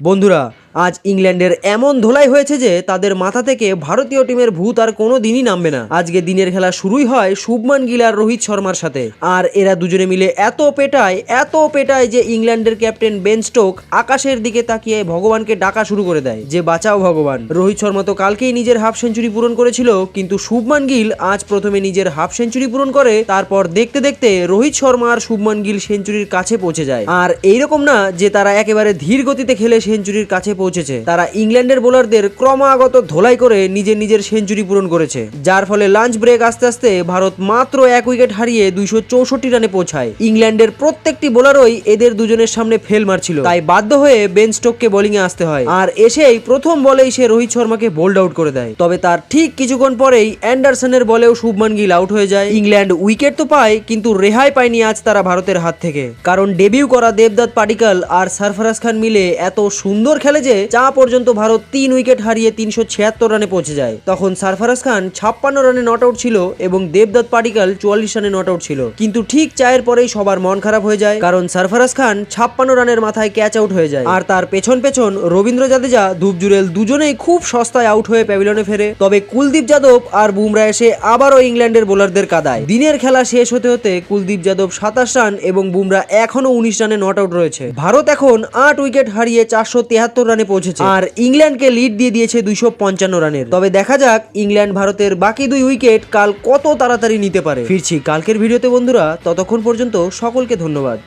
বন্ধুরা আজ ইংল্যান্ডের এমন ধোলাই হয়েছে যে তাদের মাথা থেকে ভারতীয় টিমের ভূত আর কোনো দিনই নামবে না। আজকে দিনের খেলা শুরুই হয় শুভমান গিল আর রোহিত শর্মার সাথে। আর এরা দুজনে মিলে এত পেটায় এত পেটায় যে ইংল্যান্ডের ক্যাপ্টেন বেন স্টোক আকাশের দিকে তাকিয়ে ভগবানকে ডাকা শুরু করে দেয়, যে বাঁচাও ভগবান। রোহিত শর্মা তো কালকেই নিজের হাফ সেঞ্চুরি পূরণ করেছিল, কিন্তু শুভমান গিল আজ প্রথমে নিজের হাফ সেঞ্চুরি পূরণ করে, তারপর দেখতে দেখতে রোহিত শর্মা আর শুভমান গিল সেঞ্চুরির কাছে পৌঁছে যায়। আর এইরকম না যে তারা একেবারে ধীর গতিতে খেলে সেঞ্চুরির কাছে পৌঁছেছে। তারা ইংল্যান্ডের বোলারদের ক্রমাগত ধোলাই করে নিজের নিজের সেঞ্চুরি পূরণ করেছে। যার ফলে লাঞ্চ ব্রেক আস্তে আস্তে ভারত মাত্র এক উইকেট হারিয়ে দুইশো চৌষট্টি রানে পৌঁছায়। ইংল্যান্ডের প্রত্যেকটি বোলারই এদের দুজনের সামনে ফেল মারছিল। তাই বাধ্য হয়ে বেন স্টোককে বোলিং এ আসতে হয়। আর এসেই প্রথম বলেই সে রোহিত শর্মাকে বোল্ড আউট করে দেয়। তবে তার ঠিক কিছুক্ষণ পরেই অ্যান্ডারসনের বলেও শুভমান গিল আউট হয়ে যায়। ইংল্যান্ড উইকেট তো পায়, কিন্তু রেহাই পায়নি আজ তারা ভারতের হাত থেকে। কারণ ডেবিউ করা দেবদত্ত পাডিকাল আর সরফরাজ খান মিলে এত সুন্দর খেলে যে যা পর্যন্ত ভারত তিন উইকেট হারিয়ে তিনশো ছিয়াত্তর রানে পৌঁছে যায়। তখন সরফরাজ খান ছাপ্পান্ন রানে নট আউট ছিল এবং দেবদত্ত পাডিকাল চুয়াল্লিশ রানে নট আউট ছিল। কিন্তু ঠিক চায়ের পরেই সবার মন খারাপ হয়ে যায়, কারণ সরফরাজ খান ছাপ্পান্ন রানের মাথায় ক্যাচ আউট হয়ে যায়। আর তার পেছন পেছন রবীন্দ্র জাদেজা ধূপজুরেল দুজনেই খুব সস্তায় আউট হয়ে প্যাভিলনে ফেরে। তবে কুলদীপ যাদব আর বুমরা এসে আবারও ইংল্যান্ডের বোলারদের কাদায়। দিনের খেলা শেষ হতে হতে কুলদীপ যাদব সাতাশ রান এবং বুমরা এখনও উনিশ রানে নট আউট রয়েছে। ভারত এখন আট উইকেট হারিয়ে চারশো তেহাত্তর রানে পৌঁছেছে। আর ইংল্যান্ডকে লিড দিয়ে দিয়েছে দুইশো পঞ্চান্ন রানের। তবে দেখা যাক ইংল্যান্ড ভারতের বাকি দুই উইকেট কাল কত তাড়াতাড়ি নিতে পারে। ফিরছি কালকের ভিডিওতে বন্ধুরা। ততক্ষণ পর্যন্ত সকলকে ধন্যবাদ।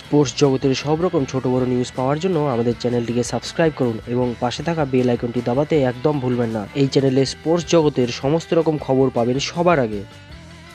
স্পোর্টস জগতের সব রকম ছোট বড় নিউজ পাওয়ার জন্য আমাদের চ্যানেলটিকে সাবস্ক্রাইব করুন এবং পাশে থাকা বেল আইকনটি দাবাতে একদম ভুলবেন না। এই চ্যানেলে স্পোর্টস জগতের সমস্ত রকম খবর পাবেন সবার আগে।